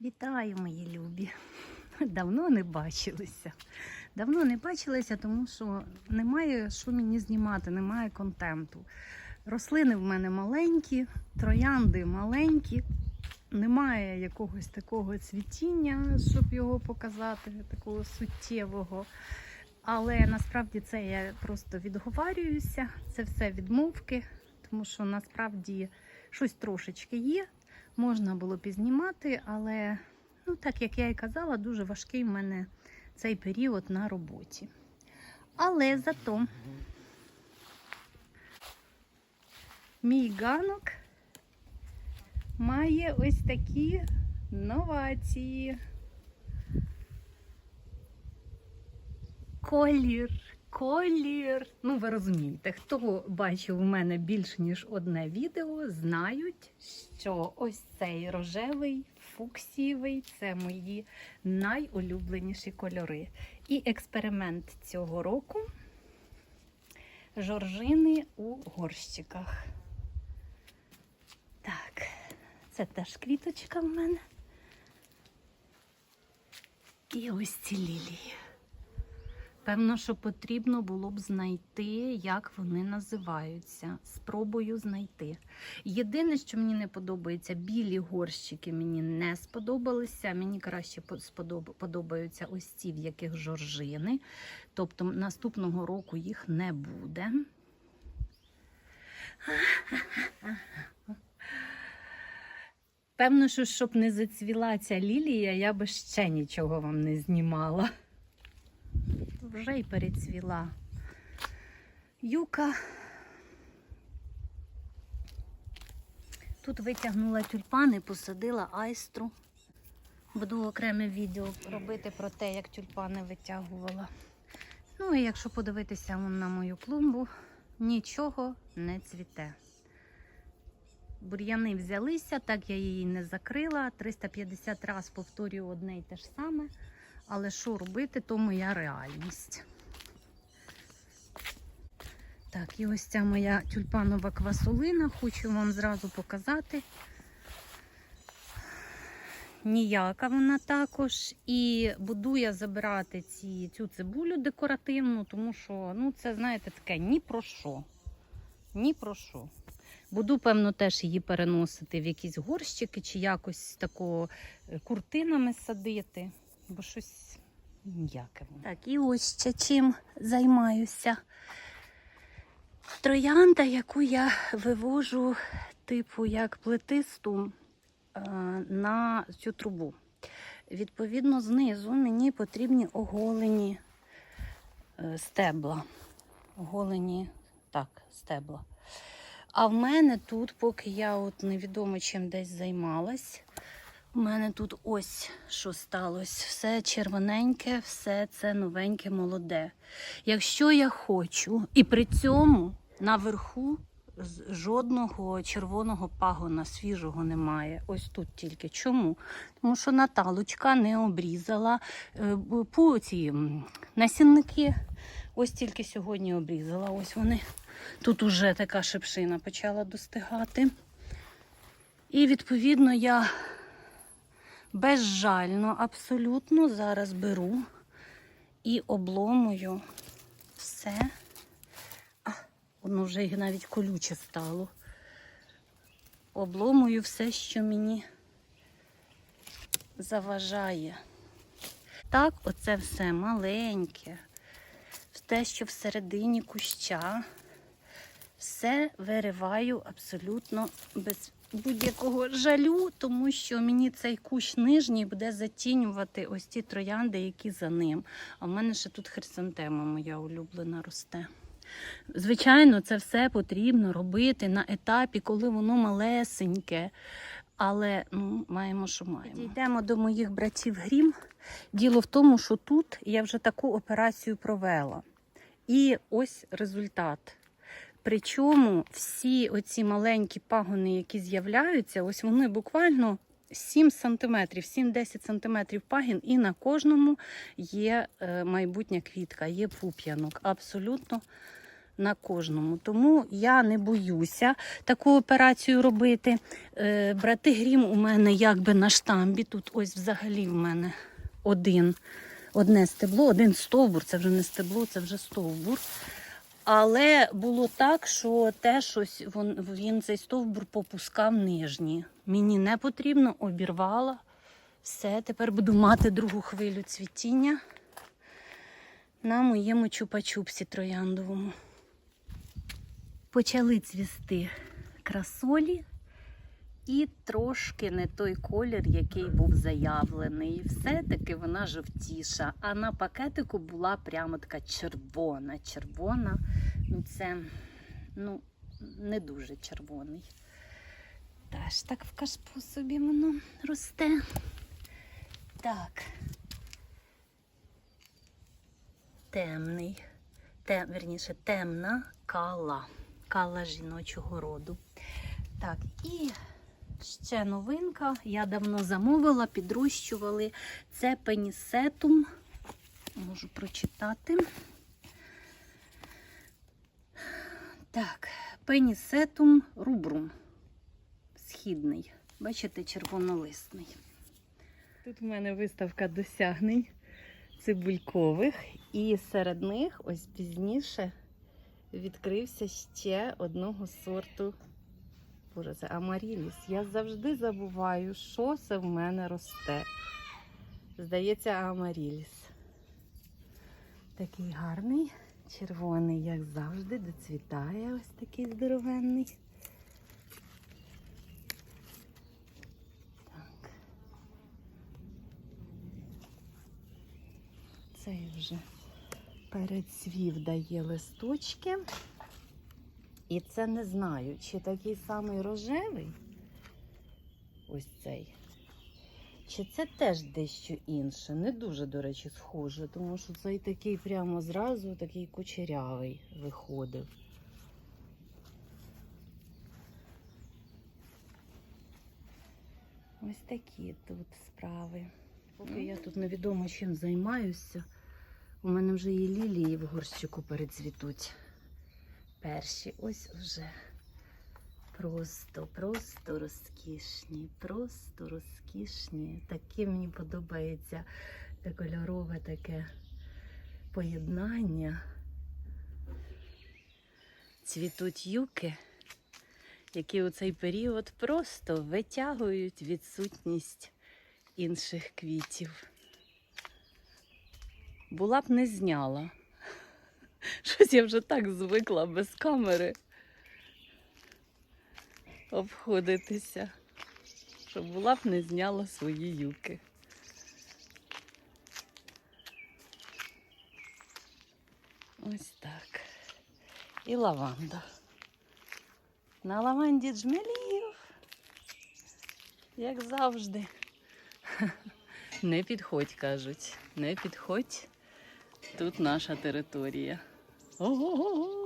Вітаю, мої любі. Давно не бачилися. Давно не бачилися, тому що немає що мені знімати, немає контенту. Рослини в мене маленькі, троянди маленькі, немає якогось такого цвітіння, щоб його показати, такого суттєвого. Але насправді це я просто відговарююся, це все відмовки, тому що насправді щось трошечки є. Можна було пізнімати, але, ну, так як я і казала, дуже важкий в мене цей період на роботі. Але зато мій ганок має ось такі новації. Колір, колір. Ну, ви розумієте, хто бачив у мене більш ніж одне відео, знають, що ось цей рожевий, фуксієвий це мої найулюбленіші кольори. І експеримент цього року жоржини у горщиках. Так, це теж квіточка в мене. І ось ці лілії. Певно, що потрібно було б знайти, як вони називаються. Спробую знайти. Єдине, що мені не подобається, білі горщики мені не сподобалися. Мені краще подобаються ось ці, в яких жоржини. Тобто наступного року їх не буде. Певно, що щоб не зацвіла ця лілія, я би ще нічого вам не знімала вже й перецвіла. Юка. Тут витягнула тюльпани, посадила айстру. Буду окреме відео робити про те, як тюльпани витягувала. Ну і якщо подивитися на мою клумбу, нічого не цвіте. Бур'яни взялися, так я її не закрила. 350 разів повторюю одне і те ж саме. Але що робити, то моя реальність. Так, і ось ця моя тюльпанова квасолина. Хочу вам зразу показати. Ніяка вона також. І буду я забирати ці, цю цибулю декоративну, тому що ну, це, знаєте, таке ні про що. Ні про що. Буду, певно, теж її переносити в якісь горщики чи якось тако е, куртинами садити бо щось ніяке. Так, і ось ще чим займаюся. Троянда, яку я вивожу, типу як плетисту е, на цю трубу. Відповідно, знизу мені потрібні оголені е, стебла. Оголені, так, стебла. А в мене тут, поки я от невідомо чим десь займалась, у мене тут ось що сталося. Все червоненьке, все це новеньке, молоде. Якщо я хочу, і при цьому наверху жодного червоного пагона свіжого немає. Ось тут тільки. Чому? Тому що Наталочка не обрізала е, ці насінники. Ось тільки сьогодні обрізала. Ось вони. Тут уже така шипшина почала достигати. І відповідно я безжально абсолютно зараз беру і обломую все. А, воно вже навіть колюче стало. Обломую все, що мені заважає. Так, оце все маленьке, те, що всередині куща, все вириваю абсолютно без будь-якого жалю, тому що мені цей кущ нижній буде затінювати ось ті троянди, які за ним. А в мене ще тут хризантема моя улюблена росте. Звичайно, це все потрібно робити на етапі, коли воно малесеньке. Але ну, маємо, що маємо. Йдемо до моїх братів Грім. Діло в тому, що тут я вже таку операцію провела. І ось результат. Причому всі оці маленькі пагони, які з'являються, ось вони буквально 7 сантиметрів, 7-10 сантиметрів пагін, і на кожному є е, майбутня квітка, є пуп'янок. Абсолютно на кожному. Тому я не боюся таку операцію робити. Е, брати грім у мене якби на штамбі. Тут ось взагалі в мене один, одне стебло, один стовбур. Це вже не стебло, це вже стовбур. Але було так, що те щось він, він цей стовбур попускав нижні. Мені не потрібно, обірвала. Все, тепер буду мати другу хвилю цвітіння на моєму чупа-чупсі трояндовому. Почали цвісти красолі і трошки не той колір, який був заявлений. Все-таки вона жовтіша. А на пакетику була прямо така червона. Червона, ну це ну, не дуже червоний. Теж так в кашпу собі воно росте. Так. Темний, тем, верніше, темна кала. Кала жіночого роду. Так, і ще новинка. Я давно замовила, підрощували. Це пенісетум. Можу прочитати. Так, пенісетум рубрум. Східний. Бачите, червонолисний. Тут в мене виставка досягнень цибулькових, і серед них ось пізніше відкрився ще одного сорту. Боже, Амаріліс. Я завжди забуваю, що це в мене росте. Здається, Амаріліс. Такий гарний, червоний, як завжди, доцвітає ось такий здоровенний. Так. Цей вже перецвів дає листочки. І це не знаю, чи такий самий рожевий, ось цей, чи це теж дещо інше. Не дуже, до речі, схоже, тому що цей такий прямо зразу такий кучерявий виходив. Ось такі тут справи. Поки я тут невідомо чим займаюся, у мене вже і лілії в горщику перецвітуть. Перші ось вже просто, просто розкішні, просто розкішні. Таке мені подобається кольорове таке поєднання. Цвітуть юки, які у цей період просто витягують відсутність інших квітів. Була б не зняла. Щось я вже так звикла без камери обходитися, що була б не зняла свої юки. Ось так. І лаванда. На лаванді джмелів, як завжди. Не підходь, кажуть, не підходь. Тут наша територія. Ого-го-го!